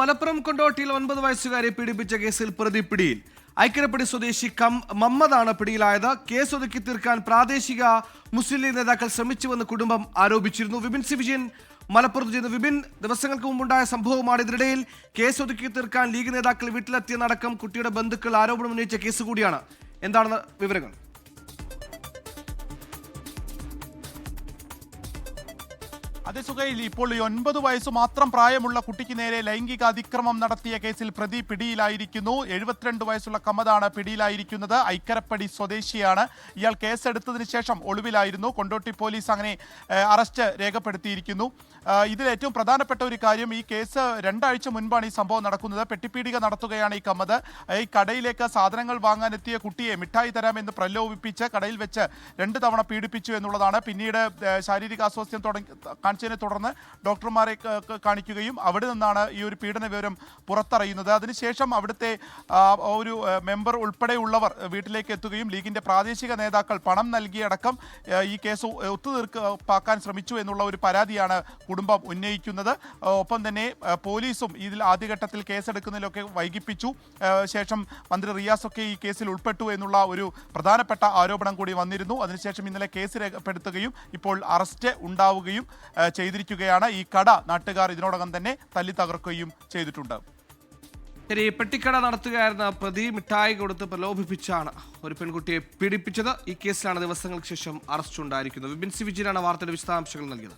മലപ്പുറം കൊണ്ടോട്ടിയിൽ ഒൻപത് വയസ്സുകാരെ പീഡിപ്പിച്ച കേസിൽ പ്രതി പിടിയിൽ. ഐക്യരപ്പടി സ്വദേശി കം മമ്മദാണ് പിടിയിലായത്. കേസ് ഒതുക്കി തീർക്കാൻ പ്രാദേശിക മുസ്ലിം ലീഗ് നേതാക്കൾ ശ്രമിച്ചുവെന്ന് കുടുംബം ആരോപിച്ചിരുന്നു. വിപിൻ സി വിജയൻ മലപ്പുറത്ത് ചെയ്ത വിപിൻ ദിവസങ്ങൾക്ക് മുമ്പുണ്ടായ സംഭവമാണ് ഇതിനിടയിൽ കേസ് ഒതുക്കി തീർക്കാൻ ലീഗ് നേതാക്കൾ വീട്ടിലെത്തിയെന്നടക്കം കുട്ടിയുടെ ബന്ധുക്കൾ ആരോപണം ഉന്നയിച്ച കേസ് കൂടിയാണ്. എന്താണെന്ന് വിവരങ്ങൾ? അതേ സുഖയിൽ ഇപ്പോൾ ഈ ഒൻപത് വയസ്സ് മാത്രം പ്രായമുള്ള കുട്ടിക്ക് നേരെ ലൈംഗിക അതിക്രമം നടത്തിയ കേസിൽ പ്രതി പിടിയിലായിരിക്കുന്നു. എഴുപത്തിരണ്ട് വയസ്സുള്ള കമതാണ് പിടിയിലായിരിക്കുന്നത്. ഐക്കരപ്പടി സ്വദേശിയാണ്. ഇയാൾ കേസെടുത്തതിന് ശേഷം ഒളിവിലായിരുന്നു. കൊണ്ടോട്ടി പോലീസ് അങ്ങനെ അറസ്റ്റ് രേഖപ്പെടുത്തിയിരിക്കുന്നു. ഇതിൽ ഏറ്റവും പ്രധാനപ്പെട്ട ഒരു കാര്യം ഈ കേസ് രണ്ടാഴ്ച മുൻപാണ് ഈ സംഭവം നടക്കുന്നത്. പെട്ടിപ്പീടിക നടത്തുകയാണ് ഈ കമ്മത്. ഈ കടയിലേക്ക് സാധനങ്ങൾ വാങ്ങാനെത്തിയ കുട്ടിയെ മിഠായി തരാമെന്ന് പ്രലോഭിപ്പിച്ച് കടയിൽ വെച്ച് രണ്ട് തവണ പീഡിപ്പിച്ചു എന്നുള്ളതാണ്. പിന്നീട് ശാരീരിക അസ്വാസ്ഥ്യം തുടങ്ങി കാണിച്ചതിനെ തുടർന്ന് ഡോക്ടർമാരെ കാണിക്കുകയും അവിടെ നിന്നാണ് ഈ ഒരു പീഡന വിവരം പുറത്തറിയുന്നത്. അതിനുശേഷം അവിടുത്തെ ഒരു മെമ്പർ ഉൾപ്പെടെയുള്ളവർ വീട്ടിലേക്ക് എത്തുകയും ലീഗിന്റെ പ്രാദേശിക നേതാക്കൾ പണം നൽകിയടക്കം ഈ കേസ് ഒത്തുതീർപ്പാക്കാൻ ശ്രമിച്ചു എന്നുള്ള ഒരു പരാതിയാണ് കുടുംബം ഉന്നയിക്കുന്നത്. ഒപ്പം തന്നെ പോലീസും ഇതിൽ ആദ്യഘട്ടത്തിൽ കേസെടുക്കുന്നതിലൊക്കെ വൈകിപ്പിച്ചു. ശേഷം മന്ത്രി റിയാസൊക്കെ ഈ കേസിൽ ഉൾപ്പെട്ടു എന്നുള്ള ഒരു പ്രധാനപ്പെട്ട ആരോപണം കൂടി വന്നിരുന്നു. അതിനുശേഷം ഇന്നലെ കേസ് രേഖപ്പെടുത്തുകയും ഇപ്പോൾ അറസ്റ്റ് ഉണ്ടാവുകയും ചെയ്തിരിക്കുകയാണ്. ഈ കട നാട്ടുകാർ ഇതിനോടകം തന്നെ തല്ലി തകർക്കുകയും ചെയ്തിട്ടുണ്ട്. ശരി പെട്ടിക്കട നടത്തുകയായിരുന്ന പ്രതി മിഠായി കൊടുത്ത് പ്രലോഭിപ്പിച്ചാണ് ഒരു പെൺകുട്ടിയെ പീഡിപ്പിച്ചത്. ഈ കേസിലാണ് ദിവസങ്ങൾക്ക് ശേഷം അറസ്റ്റ് ഉണ്ടായിരിക്കുന്നത്. വിപിൻ സി വിജയനാണ് വാർത്തയുടെ വിശദാംശങ്ങൾ നൽകിയത്.